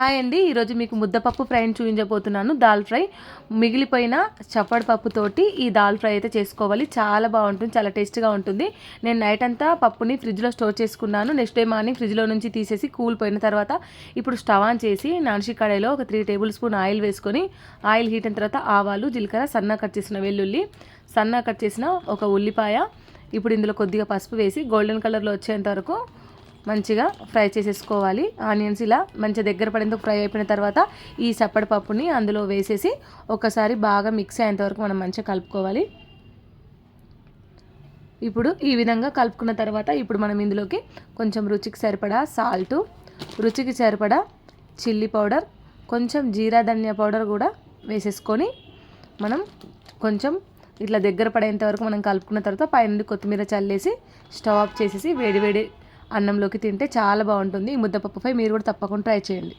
Hi అండి. ఈరోజు మీకు ముద్దపప్పు ఫ్రైని చూపించబోతున్నాను. దాల్ ఫ్రై. మిగిలిపోయిన చప్పడి పప్పుతోటి ఈ దాల్ ఫ్రై అయితే చేసుకోవాలి. చాలా బాగుంటుంది. చాలా టేస్ట్గా ఉంటుంది. నేను నైట్ అంతా పప్పుని ఫ్రిడ్జ్లో స్టోర్ చేసుకున్నాను. నెక్స్ట్ డే మార్నింగ్ ఫ్రిడ్జ్లో నుంచి తీసేసి కూల్ పోయిన తర్వాత ఇప్పుడు స్టవ్ ఆన్ చేసి నాన్షి కడాయిలో ఒక త్రీ టేబుల్ స్పూన్ ఆయిల్ వేసుకొని ఆయిల్ హీట్ అయిన తర్వాత ఆవాలు జీలకర్ర సన్న కట్ చేసిన వెల్లుల్లి సన్న కట్ చేసిన ఒక ఉల్లిపాయ ఇప్పుడు ఇందులో కొద్దిగా పసుపు వేసి గోల్డెన్ కలర్లో వచ్చేంత వరకు మంచిగా ఫ్రై చేసేసుకోవాలి. ఆనియన్స్ ఇలా మంచిగా దగ్గర పడేందుకు ఫ్రై అయిపోయిన తర్వాత ఈ సప్పడి పప్పుని అందులో వేసేసి ఒకసారి బాగా మిక్స్ అయ్యేంత వరకు మనం మంచిగా కలుపుకోవాలి. ఇప్పుడు ఈ విధంగా కలుపుకున్న తర్వాత ఇప్పుడు మనం ఇందులోకి కొంచెం రుచికి సరిపడా సాల్టు రుచికి సరిపడా చిల్లీ పౌడర్ కొంచెం జీరా ధనియా పౌడర్ కూడా వేసేసుకొని మనం కొంచెం ఇట్లా దగ్గర పడేంత వరకు మనం కలుపుకున్న తర్వాత పైనుండి కొత్తిమీర చల్లేసి స్టవ్ ఆఫ్ చేసేసి వేడి వేడి అన్నంలోకి తింటే చాలా బాగుంటుంది. ఈ ముద్దపప్పు ఫ్రై మీరు కూడా తప్పకుండా ట్రై చేయండి.